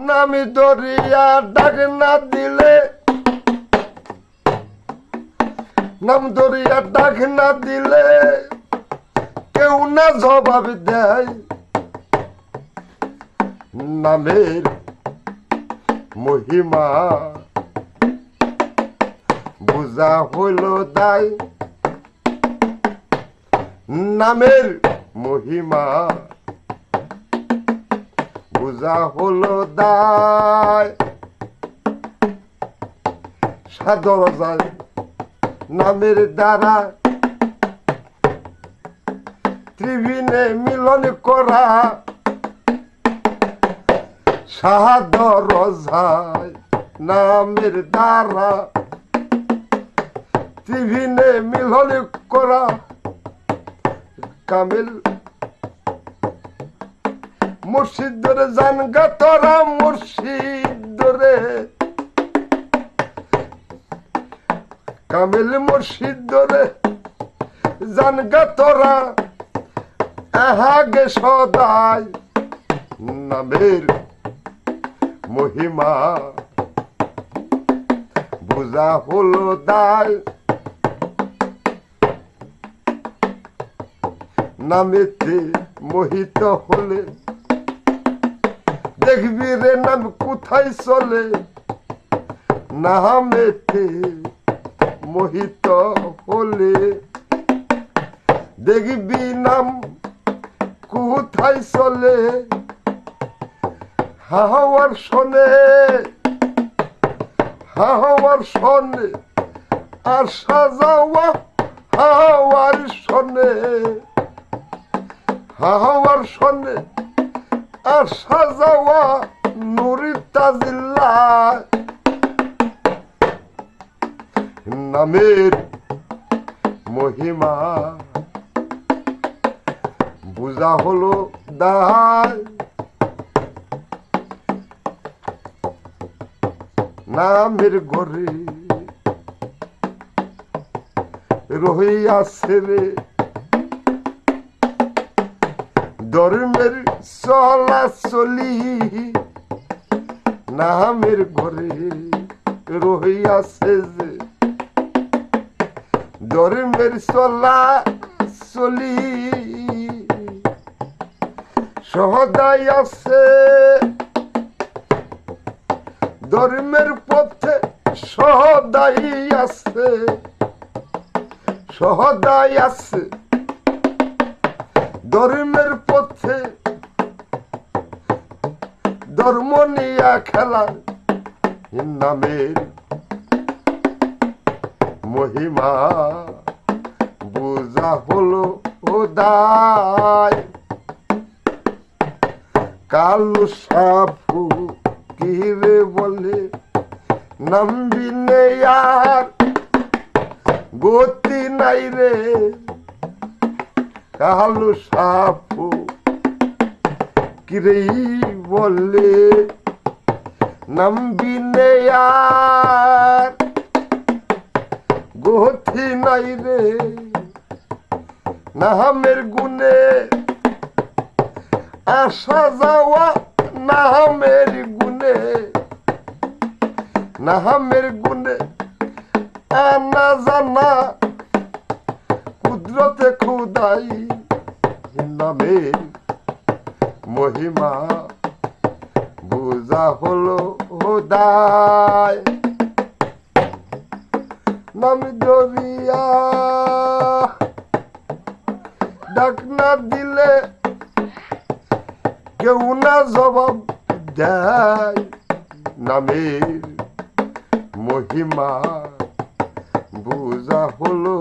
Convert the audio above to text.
নামি দরিয়া ডাক না দিলে। নাম দরিয়া ডাক না দিলে কেউ না জবাব দেয়। নামের মহিমা বুঝা হইল দায় নামের মহিমা বুঝা হলো দায়। সাদর যায় নামের দ্বারা। ত্রিভিনে মিলন করা সাদর যায় নামের দ্বারা। ত্রিভিনে মিলন করা কামিল মুর্শিদ ধরে জান গা তোরা মুর্শিদ ধরে কামিল মুর্শিদ ধরে জান গা তোরা আহাগে সদাই নামের মহিমা। বুঝা হলো দায় নামেতে মোহিত হলে দেখবি রে নাম কোথায় চলে? নামেতে মোহিত হলে। দেখবি নাম কোথায় চলে? হাওয়ার শোনে হাওয়ার শোনে, আর সাজাওয়া হাওয়ার শোনে। হাওয়ার শোনে নামের মহিমা বুঝা হলো দায় নামের ঘরে রহিয়াছে রে ধর্মের চলাচলি নামের ঘরে রহিয়াছে যে। ধর্মের চলা চলি সহদাই আছে। ধর্মের পথে সহদাই আছে। সহদাই আছে। ধর্মের পথে ধর্ম খেলা নামের মহিমা। বুঝা হলো দায় কালু সাফু কিরে বলে? নামবি আর গতি নাই রে। কালু সাফু কিরে বলে নে আর। গতি নাই রে নামের গুনে আসা যাওয়া নামের গুনে নামের গুনে আনা জানা কুদরতে খুদাই নামের মহিমা বুঝা হলো হোদায় নাম না দিলে কেউ না জবাব দেয়। নামের মহিমা বুঝা হলো